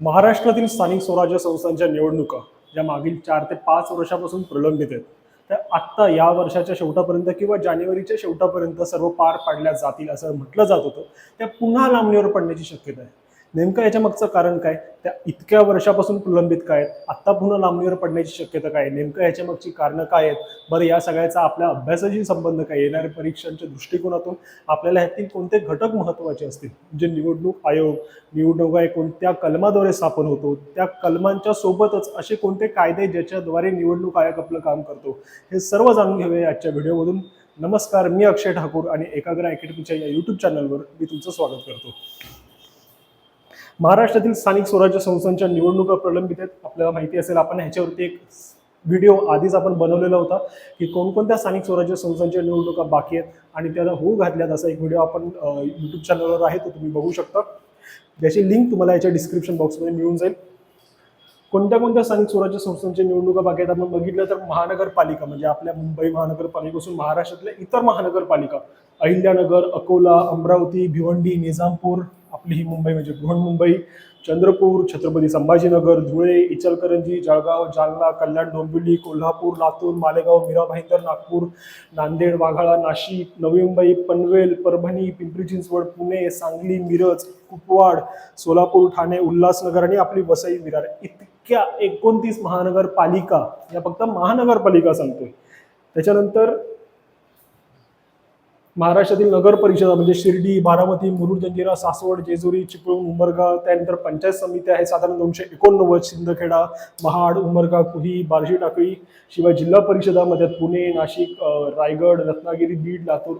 महाराष्ट्रातील स्थानिक स्वराज्य संस्थांच्या निवडणुका ज्या मागील चार ते पाच वर्षापासून प्रलंबित आहेत त्या आत्ता या वर्षाच्या शेवटापर्यंत किंवा जानेवारीच्या शेवटापर्यंत सर्व पार पाडल्या जातील असं म्हटलं जात होतं. त्या पुन्हा लांबणीवर पडण्याची शक्यता आहे. नेमकं याच्या मागचं कारण काय? त्या इतक्या वर्षापासून प्रलंबित काय आहेत? आत्ता पुन्हा लांबणीवर पडण्याची शक्यता काय आहे? नेमकं याच्या मागची कारणं काय आहेत? बरं या सगळ्याचा आपल्या अभ्यासाशी संबंध काय येणाऱ्या परीक्षांच्या दृष्टिकोनातून आपल्याला ह्यातील कोणते घटक महत्त्वाचे असतील? म्हणजे निवडणूक आयोग निवडणूक आयोग कोणत्या कलमाद्वारे स्थापन होतो? त्या कलमांच्या सोबतच असे कोणते कायदे ज्याच्याद्वारे निवडणूक आयोग आपलं काम करतो? हे सर्व जाणून घेऊया आजच्या व्हिडिओमधून. नमस्कार मी अक्षय ठाकूर आणि एकाग्र अकॅडमीच्या या यूट्यूब चॅनलवर मी तुमचं स्वागत करतो. महाराष्ट्रातील स्थानिक स्वराज्य संस्थांच्या निवडणुका प्रलंबित आहेत. आपल्याला माहिती असेल आपण ह्याच्यावरती एक व्हिडिओ आधीच आपण बनवलेला होता की कोणकोणत्या स्थानिक स्वराज्य संस्थांच्या निवडणुका बाकी आहेत आणि त्याला होऊ घातल्यात असा एक व्हिडिओ आपण यूट्यूब चॅनलवर आहे तो तुम्ही बघू शकता. ज्याची लिंक तुम्हाला याच्या डिस्क्रिप्शन बॉक्समध्ये मिळून जाईल. कोणत्या कोणत्या स्थानिक स्वराज्य संस्थांच्या निवडणुका बाकी आहेत? आपण बघितलं तर महानगरपालिका म्हणजे आपल्या मुंबई महानगरपालिकेपासून महाराष्ट्रातल्या इतर महानगरपालिका. अहिल्यानगर अकोला अमरावती भिवंडी निजामपूर आपली ही मुंबई म्हणजे बृहन्मुंबई चंद्रपूर छत्रपती संभाजीनगर धुळे इचलकरंजी जळगाव जालना कल्याण डोंबिवली कोल्हापूर लातूर मालेगाव मीरा भाईंदर नागपूर नांदेड वाघाळा नाशिक नवी मुंबई पनवेल परभणी पिंपरी चिंचवड पुणे सांगली मिरज कुपवाड सोलापूर ठाणे उल्हासनगर आणि आपली वसई विरार. अख्ख्या एकोणतीस महानगरपालिका या फक्त महानगरपालिका सांगतोय. त्याच्यानंतर महाराष्ट्रातील नगर परिषदा म्हणजे शिर्डी बारामती मुरुड जंजिरा सासवड जेजुरी चिपळूण उमरगा त्यानंतर पंचायत समिती आहे साधारण दोनशे एकोणनव्वद सिंदखेडा महाड उमरगा कुही बार्शी टाकळी शिवाय जिल्हा परिषदामध्ये पुणे नाशिक रायगड रत्नागिरी बीड लातूर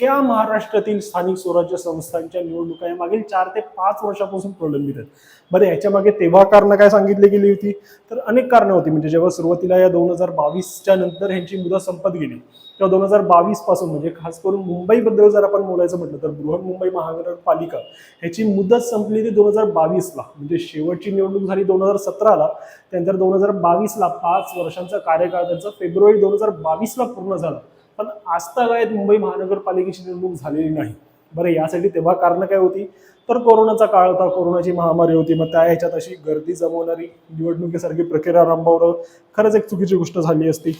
इतक्या महाराष्ट्रातील स्थानिक स्वराज्य संस्थांच्या निवडणुका या मागील चार ते पाच वर्षापासून प्रलंबित आहेत. बरं याच्या मागे तेव्हा कारणं काय सांगितली गेली होती? तर अनेक कारणं होती. म्हणजे जेव्हा सुरुवातीला या दोन हजार बावीसच्या नंतर ह्यांची मुदत संपत गेली तेव्हा दोन हजार बावीसपासून म्हणजे खास करून मुंबईबद्दल जर आपण बोलायचं म्हटलं तर बृहन्मुंबई महानगरपालिका ह्याची मुदत संपली ती दोन हजार बावीसला. म्हणजे शेवटची निवडणूक झाली दोन हजार सतराला. त्यानंतर दोन हजार बावीसला पाच वर्षांचा कार्यकाळ त्यांचा फेब्रुवारी दोन हजार बावीसला पूर्ण झाला. पण आजतागायत मुंबई महानगरपालिकेची निवडणूक झालेली नाही. बरं यासाठी तेव्हा कारणं काय होती? तर कोरोनाचा काळ होता कोरोनाची महामारी होती. मग त्या ह्याच्यात अशी गर्दी जमवणारी निवडणुकीसारखी प्रक्रिया राबवणं खरंच एक चुकीची गोष्ट झाली असती.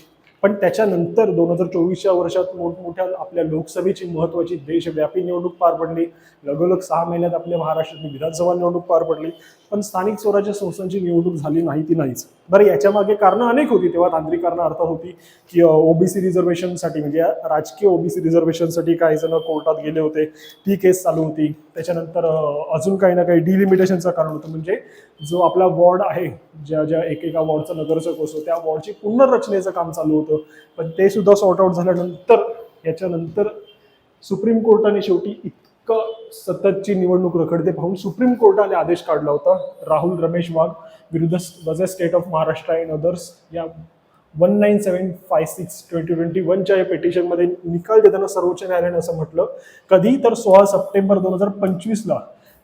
पण त्याच्यानंतर दोन हजार चोवीसच्या वर्षात मोठमोठ्या आपल्या लोकसभेची महत्त्वाची देशव्यापी निवडणूक पार पडली. लगोलग सहा महिन्यात आपल्या महाराष्ट्रातली विधानसभा निवडणूक पार पडली. पण स्थानिक स्वराज्य संस्थांची निवडणूक झाली नाही ती नाहीच. बरं याच्या मागे कारणं अनेक होती. तेव्हा तांत्रिक कारणं अर्थात होती की ओबीसी रिझर्वेशनसाठी म्हणजे राजकीय ओबीसी रिझर्वेशनसाठी काही जण कोर्टात गेले होते. ती केस चालू होती. त्याच्यानंतर अजून काही ना काही डिलिमिटेशनचं कारण होतं. म्हणजे जो आपला वॉर्ड आहे ज्या ज्या एकेका वॉर्डचा नगरसेवक असतो त्या वॉर्डची पुनर्रचनेचं काम चालू होतं. पण ते सुद्धा सॉर्ट आउट झाल्यानंतर याच्यानंतर सुप्रीम कोर्टाने शेवटी इतकं सततची निवडणूक रखडते पाहून सुप्रीम कोर्टाने आदेश काढला होता राहुल रमेश वाघ विरुद्ध वजे state of Maharashtra and others या one nine seven five six twenty twenty वनच्या या पेटिशनमध्ये निकाल देताना सर्वोच्च न्यायालयाने असं म्हटलं कधी तर सोळा सप्टेंबर दोन हजार पंचवीसला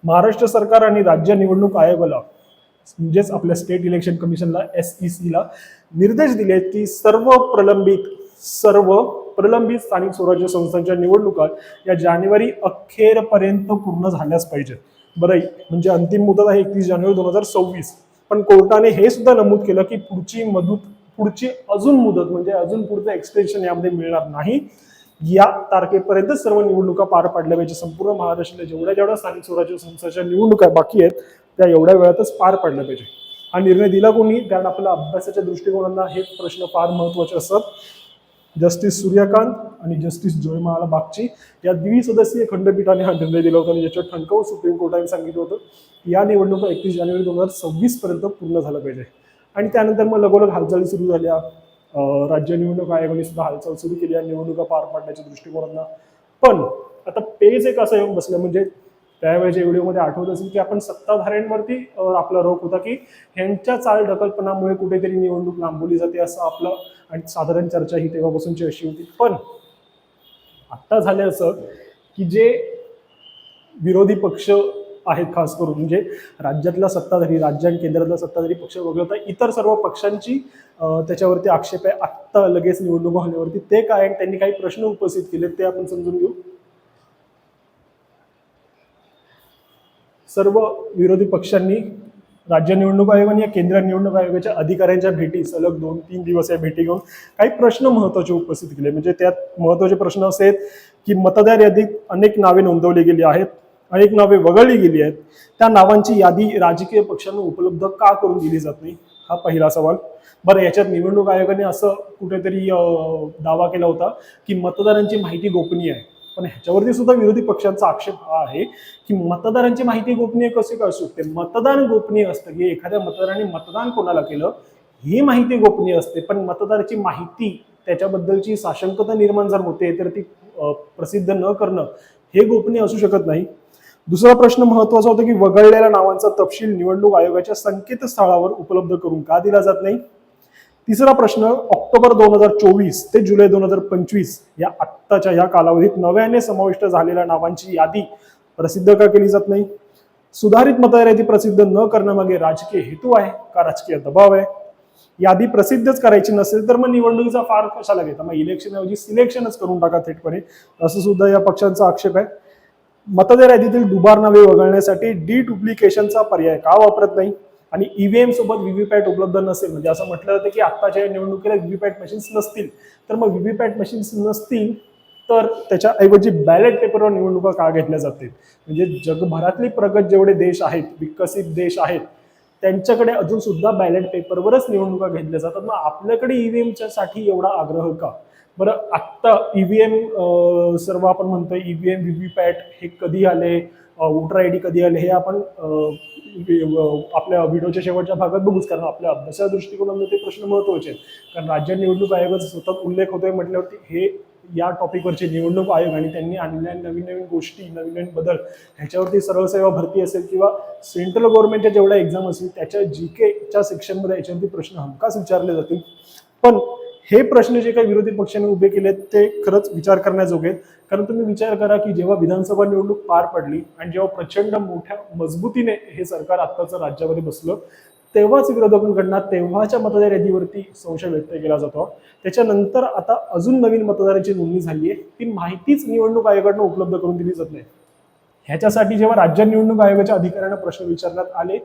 महाराष्ट्र सरकार आणि राज्य निवडणूक आयोगाला म्हणजेच आपल्या स्टेट इलेक्शन कमिशनला एस ई सीला निर्देश दिले आहेत की सर्व प्रलंबित सर्व प्रलंबित स्थानिक स्वराज्य संस्थांच्या निवडणुका या जानेवारी अखेरपर्यंत पूर्ण झाल्याच पाहिजेत. बरं म्हणजे अंतिम मुदत आहे एकतीस जानेवारी दोन हजार सव्वीस. पण कोर्टाने हे सुद्धा नमूद केलं की पुढची मदत पुढची अजून मुदत म्हणजे अजून पुढचं एक्सटेन्शन यामध्ये मिळणार नाही. या तारखेपर्यंत सर्व निवडणुका पार पाडल्या पाहिजे संपूर्ण महाराष्ट्रातल्या जेवढ्या जेवढ्या स्थानिक स्वराज्य संस्थांच्या निवडणुका बाकी आहेत त्या एवढ्या वेळातच पार पाडल्या पाहिजे. हा निर्णय दिला कोणी? कारण आपल्या अभ्यासाच्या दृष्टिकोनांना हे प्रश्न फार महत्त्वाचे असतात. जस्टिस सूर्यकांत आणि जस्टिस जयमाला बागची या द्विसदस्यीय खंडपीठाने हा निर्णय दिला होता आणि ज्याच्यावर ठणकावून सुप्रीम कोर्टाने सांगितलं होतं की या निवडणुका एकतीस जानेवारी दोन हजार सव्वीस पर्यंत पूर्ण झालं पाहिजे. आणि त्यानंतर मग लगोलग हालचाली सुरू झाल्या. राज्य निवडणूक आयोगाने सुद्धा हालचाल सुरू केली या निवडणुका पार पाडण्याच्या दृष्टिकोनांना पण आता पेज एक असं येऊन बसलं म्हणजे त्यावेळेच्या व्हिडिओमध्ये आठवत असेल की आपण सत्ताधाऱ्यांवरती आपला रोख होता की ह्यांच्या चाल ढकलपणामुळे कुठेतरी निवडणूक लांबवली जाते असं आपलं आणि साधारण चर्चा ही तेव्हापासूनची अशी होती. पण आत्ता झालं असं की जे विरोधी पक्ष आहेत खास करून म्हणजे राज्यातला सत्ताधारी राज्य आणि केंद्रातला सत्ताधारी पक्ष वगळता इतर सर्व पक्षांची त्याच्यावरती आक्षेप आहे आत्ता लगेच निवडणूक होण्यावरती. ते काय? आणि त्यांनी काही प्रश्न उपस्थित केले ते आपण समजून घेऊ. सर्व विरोधी पक्षांनी राज्य निवडणूक आयोग आणि या केंद्रीय निवडणूक आयोगाच्या अधिकाऱ्यांच्या भेटी सलग दोन तीन दिवस या भेटी घेऊन काही प्रश्न महत्त्वाचे उपस्थित केले. म्हणजे त्यात महत्त्वाचे प्रश्न असे आहेत की मतदार यादीत अनेक नावे नोंदवली गेली आहेत अनेक नावे वगळली गेली आहेत. त्या नावांची यादी राजकीय पक्षांना उपलब्ध का करून दिली जात नाही? हा पहिला सवाल. बरं याच्यात निवडणूक आयोगाने असं कुठेतरी दावा केला होता की मतदारांची माहिती गोपनीय आहे. पण ह्याच्यावरती सुद्धा विरोधी पक्षांचा आक्षेप हा आहे की मतदारांची माहिती गोपनीय कशी काय असू शकते मतदान गोपनीय असतं. की एखाद्या मतदाराने मतदान कोणाला केलं ही माहिती गोपनीय असते. पण मतदाराची माहिती त्याच्याबद्दलची साशंकता निर्माण जर होते तर ती प्रसिद्ध न करणं हे गोपनीय असू शकत नाही. दुसरा प्रश्न महत्त्वाचा होता की वगळलेल्या नावांचा तपशील निवडणूक आयोगाच्या संकेतस्थळावर उपलब्ध करून का दिला जात नाही? तिसरा प्रश्न ऑक्टोबर दोन हजार चोवीस ते जुलै दोन हजार पंचवीस या आत्ताच्या या कालावधीत नव्याने समाविष्ट झालेल्या नावांची यादी प्रसिद्ध का केली जात नाही? सुधारित मतदार प्रसिद्ध न करण्यामागे राजकीय हेतू आहे का राजकीय दबाव आहे? यादी प्रसिद्धच करायची नसेल तर मग निवडणुकीचा फार कशाला घेता? मग इलेक्शन ऐवजी सिलेक्शनच करून टाका थेटपणे. असं सुद्धा या पक्षांचा आक्षेप आहे. मतदार यादीतील दुबार नावे वगळण्यासाठी डी डुप्लिकेशनचा पर्याय का वापरत नाही? आणि ईव्हीएम सोबत व्हीव्हीपॅट उपलब्ध नसेल म्हणजे असं म्हटलं जातं की आत्ताच्या या निवडणुकीला व्हीव्हीपॅट मशीन्स नसतील. तर मग व्हीव्हीपॅट मशीन्स नसतील तर त्याच्याऐवजी बॅलेट पेपरवर निवडणुका का घेतल्या जातील? म्हणजे जगभरातली प्रगत जेवढे देश आहेत विकसित देश आहेत त्यांच्याकडे अजून सुद्धा बॅलेट पेपरवरच निवडणुका घेतल्या जातात. मग आपल्याकडे ईव्हीएमच्या साठी एवढा आग्रह का? बरं आत्ता ईव्हीएम सर्व आपण म्हणतोय ईव्हीएम व्हीव्हीपॅट हे कधी आले? वोटर आय डी कधी आले? हे आपण आपल्या व्हिडिओच्या शेवटच्या भागात बघूच. कारण आपल्या अभ्यासा दृष्टिकोनातून ते प्रश्न महत्त्वाचे आहेत. कारण राज्य निवडणूक आयोगाचा सतत उल्लेख होतोय म्हटल्यावरती हे या टॉपिकवरचे निवडणूक आयोग आणि त्यांनी आणलेल्या नवीन नवीन गोष्टी नवीन नवीन बदल ह्याच्यावरती सरळ सेवा भरती असेल किंवा सेंट्रल गव्हर्नमेंटच्या जेवढ्या एक्झाम असतील त्याच्या जी केच्या सेक्शनमध्ये याच्यावरती प्रश्न हमखास विचारले जातील. पण हे प्रश्न जे काही विरोधी पक्षाने उभे केले आहेत ते खरंच विचार करण्याजोगे आहेत. कारण तुम्ही विचार करा की जेव्हा विधानसभा निवडणूक पार पडली आणि जेव्हा प्रचंड मोठ्या मजबूतीने हे सरकार आत्ताचं राज्यामध्ये बसलं तेव्हाच विरोधकांकडनं तेव्हाच्या मतदार यादीवरती संशय व्यक्त केला जातो. त्याच्यानंतर आता अजून नवीन मतदारांची नोंदणी झाली आहे. ती माहितीच निवडणूक आयोगाकडनं उपलब्ध करून दिली जात नाही. ह्याच्यासाठी जेव्हा राज्य निवडणूक आयोगाच्या अधिकाऱ्यांना प्रश्न विचारण्यात आले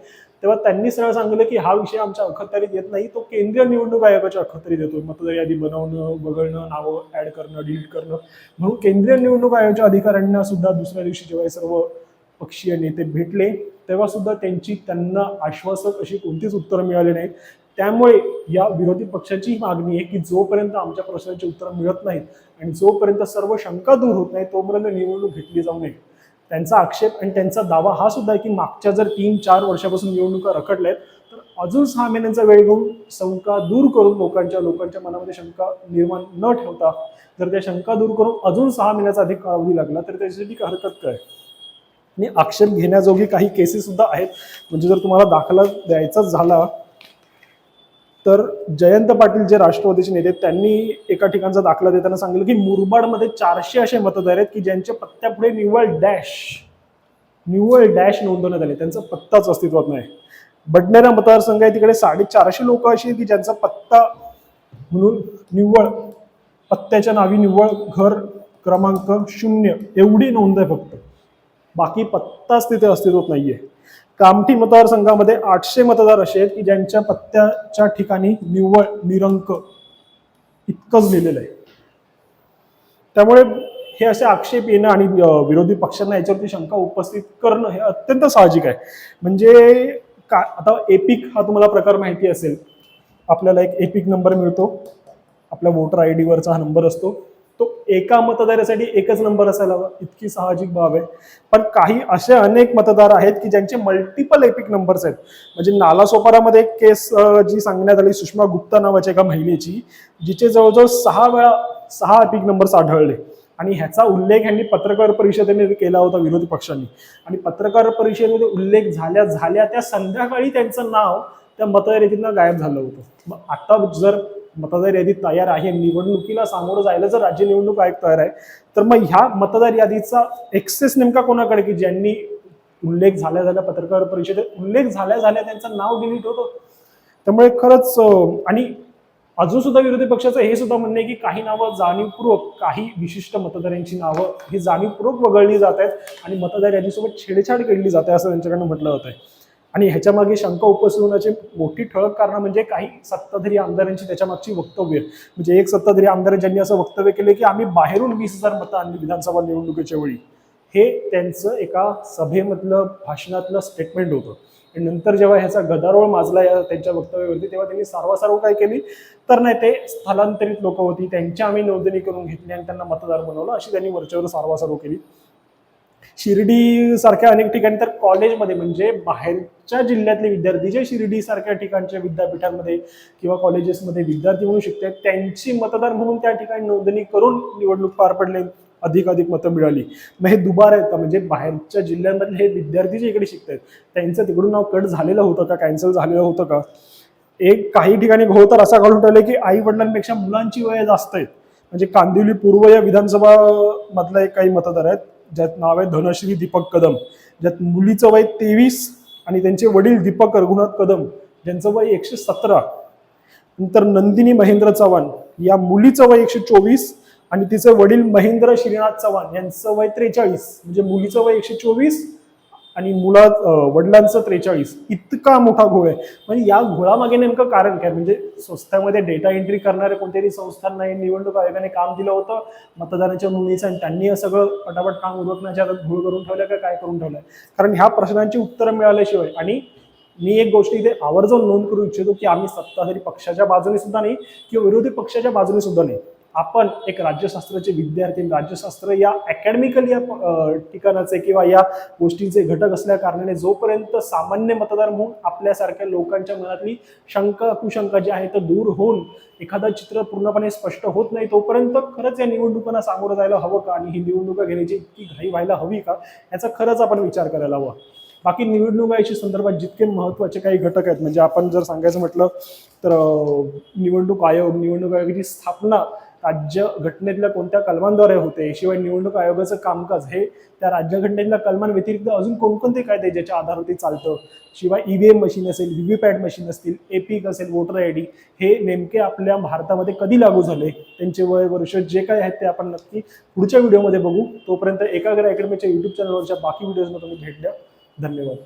तेव्हा त्यांनी सरळ सांगितलं की हा विषय आमच्या अखत्यारीत येत नाही तो केंद्रीय निवडणूक आयोगाच्या अखत्यारीत येतो. मतदार यादी बनवणं वगळणं नावं ऍड करणं डिलीट करणं. म्हणून केंद्रीय निवडणूक आयोगाच्या अधिकाऱ्यांना सुद्धा दुसऱ्या दिवशी जेव्हा हे सर्व पक्षीय नेते भेटले तेव्हा सुद्धा त्यांची त्यांना आश्वासक अशी कोणतीच उत्तरं मिळाली नाहीत. त्यामुळे या विरोधी पक्षाची मागणी आहे की जोपर्यंत आमच्या प्रश्नांची उत्तरं मिळत नाहीत आणि जोपर्यंत सर्व शंका दूर होत नाही तोपर्यंत निवडणूक घेतली जाऊ नये. त्यांचा आक्षेप आणि त्यांचा दावा हा सुद्धा आहे की मागच्या जर तीन चार वर्षापासून निवडणुका रखडल्या आहेत तर अजून सहा महिन्यांचा वेळ घेऊन शंका दूर करून लोकांच्या लोकांच्या मनामध्ये शंका निर्माण न ठेवता जर त्या शंका दूर करून अजून सहा महिन्याचा अधिक कालावधी लागला तर त्याच्यासाठी काय हरकत काय? आणि आक्षेप घेण्याजोगी काही केसेस सुद्धा आहेत. म्हणजे जर तुम्हाला दाखला द्यायचाच झाला तर जयंत पाटील जे राष्ट्रवादीचे नेते त्यांनी एका ठिकाणचा दाखला देताना सांगितलं की मुरबाडमध्ये चारशे असे मतदार आहेत की ज्यांच्या पत्त्यापुढे निव्वळ डॅश निव्वळ डॅश नोंदवण्यात आले. त्यांचा पत्ताच अस्तित्वात नाही. बडनेरा मतदारसंघ आहे तिकडे साडेचारशे लोक अशी आहेत की ज्यांचा पत्ता म्हणून निव्वळ पत्त्याच्या नावी निव्वळ घर क्रमांक शून्य एवढी नोंद आहे फक्त. बाकी पत्ताच तिथे अस्तित्वात नाहीये. कामठी मतदारसंघामध्ये आठशे मतदार असे आहेत की ज्यांच्या पत्त्याच्या ठिकाणी निव्वळ निरंक इतकंच लिहिलेलं आहे. त्यामुळे हे असे आक्षेप येणं आणि विरोधी पक्षांना याच्यावरती शंका उपस्थित करणं हे अत्यंत साहजिक आहे. म्हणजे का आता एपिक हा तुम्हाला प्रकार माहिती असेल. आपल्याला एक एपिक नंबर मिळतो. आपल्या वोटर आय डीवरचा हा नंबर असतो. तो एका मतदारासाठी एकच नंबर असायला हवा. इतकी साहजिक बाब आहे. पण काही असे अनेक मतदार आहेत की ज्यांचे मल्टिपल एपिक नंबर्स आहेत. म्हणजे नालासोपारामध्ये एक केस जी सांगण्यात आली सुषमा गुप्ता नावाच्या एका महिलेची जिचे जवळजवळ सहा वेळा सहा एपिक नंबर्स आढळले. आणि ह्याचा उल्लेख यांनी पत्रकार परिषदेने केला होता विरोधी पक्षांनी. आणि पत्रकार परिषदेमध्ये उल्लेख झाल्या झाल्या त्या संध्याकाळी त्यांचं नाव त्या मतदार गायब झालं होतं. मग आता जर मतदार यादी तयार आहे. निवडणुकीला सामोरं जायला जर राज्य निवडणूक आयोग तयार आहे तर मग ह्या मतदार यादीचा एक्सेस नेमका कोणाकडे? की ज्यांनी उल्लेख झाल्या झाल्या पत्रकार परिषदेत उल्लेख झाल्या झाल्या त्यांचं नाव डिलीट होतं. त्यामुळे खरंच आणि अजून सुद्धा विरोधी पक्षाचं हे सुद्धा म्हणणं आहे की काही नावं जाणीवपूर्वक काही विशिष्ट मतदारांची नावं ही जाणीवपूर्वक वगळली जात आहेत आणि मतदार यादीसोबत छेडछाड केली जाते असं त्यांच्याकडनं म्हटलं होतं आहे आणि ह्याच्यामागे शंका उपस्थित होण्याची मोठी ठळक कारण म्हणजे काही सत्ताधारी आमदारांची त्याच्यामागची वक्तव्य. म्हणजे एक सत्ताधारी आमदार ज्यांनी असं वक्तव्य केलं की आम्ही बाहेरून वीस हजार मतं आणली विधानसभा निवडणुकीच्या वेळी. हे त्यांचं एका सभेमधलं भाषणातलं स्टेटमेंट होतं. आणि नंतर जेव्हा ह्याचा गदारोळ माजला या त्यांच्या वक्तव्यावरती तेव्हा त्यांनी सारवासारव काय केली? तर नाही ते स्थलांतरित लोक होती. त्यांची आम्ही नोंदणी करून घेतली आणि त्यांना मतदार बनवलं. अशी त्यांनी वरच्यावर सारवासारव केली. शिर्डी सारख्या अनेक ठिकाणी तर कॉलेजमध्ये म्हणजे बाहेरच्या जिल्ह्यातले विद्यार्थी जे शिर्डी सारख्या ठिकाणच्या विद्यापीठांमध्ये किंवा कॉलेजेसमध्ये विद्यार्थी म्हणून शिकतात त्यांची मतदार म्हणून त्या ठिकाणी नोंदणी करून निवडणूक पार पडले अधिक अधिक मतं मिळाली. मग हे दुबार आहेत का? म्हणजे बाहेरच्या जिल्ह्यांमधले हे विद्यार्थी जे इकडे शिकतात त्यांचं तिकडून नाव कट झालेलं होतं का? कॅन्सल झालेलं होतं का? एक काही ठिकाणी घोळ तर असा काढून ठेवले की आई वडिलांपेक्षा मुलांची वय जास्त आहेत म्हणजे कांदिवली पूर्व या विधानसभा मधला एक काही मतदार आहेत. ज्यात नाव आहे धनश्री दीपक कदम. ज्यात मुलीचं वय तेवीस आणि त्यांचे वडील दीपक रघुनाथ कदम ज्यांचं वय एकशे सतरा. नंतर नंदिनी महेंद्र चव्हाण या मुलीचं वय एकशे चोवीस आणि तिचे वडील महेंद्र श्रीनाथ चव्हाण यांचं वय त्रेचाळीस. म्हणजे मुलीचं वय एकशे चोवीस आणि मुला वडिलांचं त्रेचाळीस. इतका मोठा घोळ आहे. म्हणजे या घोळामागे नेमकं कारण काय? म्हणजे संस्थेमध्ये डेटा एंट्री करणाऱ्या कोणत्याही संस्थांना हे निवडणूक आयोगाने काम दिलं होतं मतदानाच्या नोंदणीचं आणि त्यांनी हे सगळं पटापट काम उरकण्याच्या घोळ करून ठेवलं का काय करून ठेवलंय? कारण ह्या प्रश्नांची उत्तरं मिळाल्याशिवाय आणि मी एक गोष्ट इथे आवर्जून नोंद करू इच्छितो की आम्ही सत्ताधारी पक्षाच्या बाजूने सुद्धा नाही किंवा विरोधी पक्षाच्या बाजूने सुद्धा नाही. आपण एक राज्यशास्त्राचे विद्यार्थी राज्यशास्त्र या अकॅडमिकल या ठिकाणाचे किंवा या गोष्टींचे घटक असल्या कारणाने जोपर्यंत सामान्य मतदार म्हणून आपल्यासारख्या लोकांच्या मनातली शंका कुशंका जी आहे तर दूर होऊन एखादं चित्र पूर्णपणे स्पष्ट होत नाही तोपर्यंत खरंच या निवडणुकांना सामोरं जायला हवं का आणि ही निवडणुका घेण्याची इतकी घाई व्हायला हवी का याचा खरंच आपण विचार करायला हवा. बाकी निवडणुका याच्या संदर्भात जितके महत्त्वाचे काही घटक आहेत म्हणजे आपण जर सांगायचं म्हटलं तर निवडणूक आयोग निवडणूक आयोगाची स्थापना राज्य घटनेतल्या कोणत्या कलमांद्वारे होते? शिवाय निवडणूक आयोगाचं कामकाज हे त्या राज्यघटनेतल्या कलमांव्यतिरिक्त अजून कोणकोणते कायदे ज्याच्या आधारावरती चालतं? शिवाय ईव्हीएम मशीन असेल व्हीव्हीपॅट मशीन असतील एपिक असेल वोटर आय डी हे नेमके आपल्या भारतामध्ये कधी लागू झाले? त्यांचे वय वर्ष जे काय आहेत ते आपण नक्की पुढच्या व्हिडिओमध्ये बघू. तोपर्यंत एकाग्र अकॅडमीच्या युट्यूब चॅनलवरच्या बाकी व्हिडिओजना तुम्ही भेट द्या. धन्यवाद.